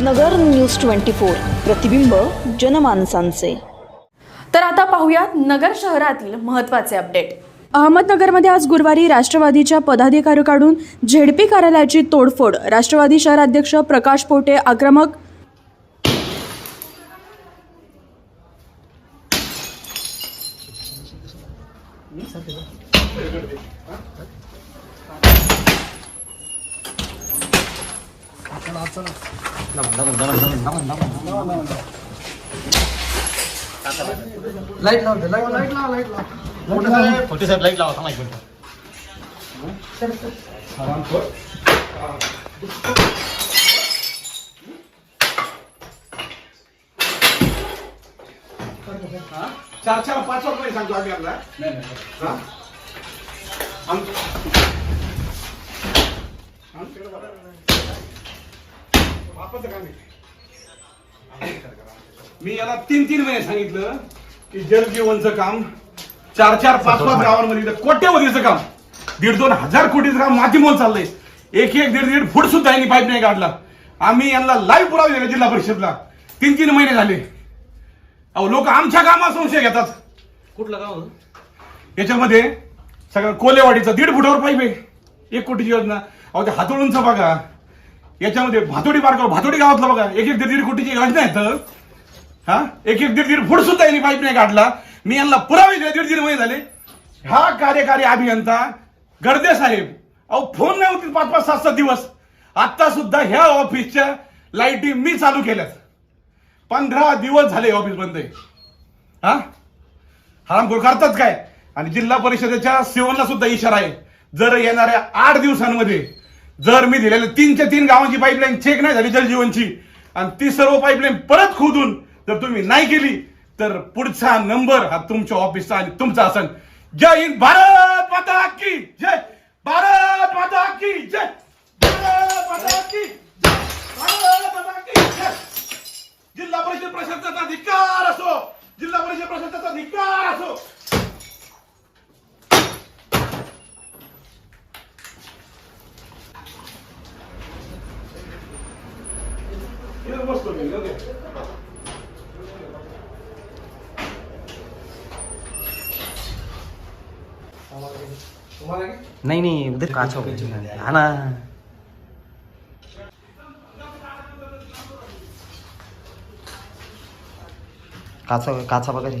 नगर news twenty four. प्रतिबिंब जनमानसांचे. तर आता पाहूयात नगर शहरातील महत्त्वाचे अपडेट. अहमदनगरमध्ये आज गुरुवारी राष्ट्रवादीच्या पदाधिकाऱ्याकडून झेडपी कार्यालयाची तोडफोड. राष्ट्रवादी शहराध्यक्ष प्रकाश पोटे आक्रमक. लाइट लावते लाइट लाइट लावा लाइट लावा छोटे साहेब लाइट लावा थांबा एक मिनिट चार चार पाच रुपये सांगतो आम्ही आपला हा? बापाचं काम आहे. मी याला तीन तीन महिने सांगितलं की जलजीवनचं काम चार चार पाच पाच गावांमध्ये कोट्यवधीचं काम दीड दोन हजार कोटीचं काम मातीमोल चाललंय. एक एक दीड दीड फूट सुद्धा यांनी पाईप नाही काढला. आम्ही यांना लाईव्ह पुरावे दिले जिल्हा परिषदला. तीन तीन महिने झाले. अहो लोक आमच्या कामात संशय घेतात. कुठलं गाव याच्यामध्ये सगळं कोलेवाडीचं दीड फुटावर पाईप आहे. एक कोटीची योजना. अहो ते हातोळूंचं बघा. याच्यामध्ये भातोडी बारगाव भातोडी गावातला बघा. एक एक दीड दीड कोटीची योजना आहेत हा? एक एक दीड दीड फूट सुद्धा यांनी पाईप नाही काढला. मी यांना पुरावे दिले दीड दीड महिने झाले. हा कार्यकारी अभियंता गर्दे साहेब. अहो फोन नाही होती पाच पाच सात सात दिवस. आता सुद्धा ह्या ऑफिसच्या लाईटी मी चालू केल्यात. पंधरा दिवस झाले ऑफिस बंद आहे. हा? हरामखोर करतात काय? आणि जिल्हा परिषदेच्या सेवनला सुद्धा इशारा आहे. जर येणाऱ्या आठ दिवसांमध्ये जर मी दिलेले तीनच्या तीन गावांची पाईपलाईन चेक नाही झाली जलजीवनची आणि ती सर्व पाईपलाईन परत खोदून जर तुम्ही नाही केली तर पुढचा नंबर हा तुमच्या ऑफिसचा आणि तुमचा असन. जय हिंद भारत माता की जय! भारत माता की जय! भारत माता की जय भारत माता की जय जिल्हा परिषद प्रशासनाचा अधिकार असो जिल्हा परिषद प्रशासनाचा अधिकार असो इथं बसतो मी, जाऊ दे. नाही नाही उधर काच हो हा ना काचा काचा बघा रे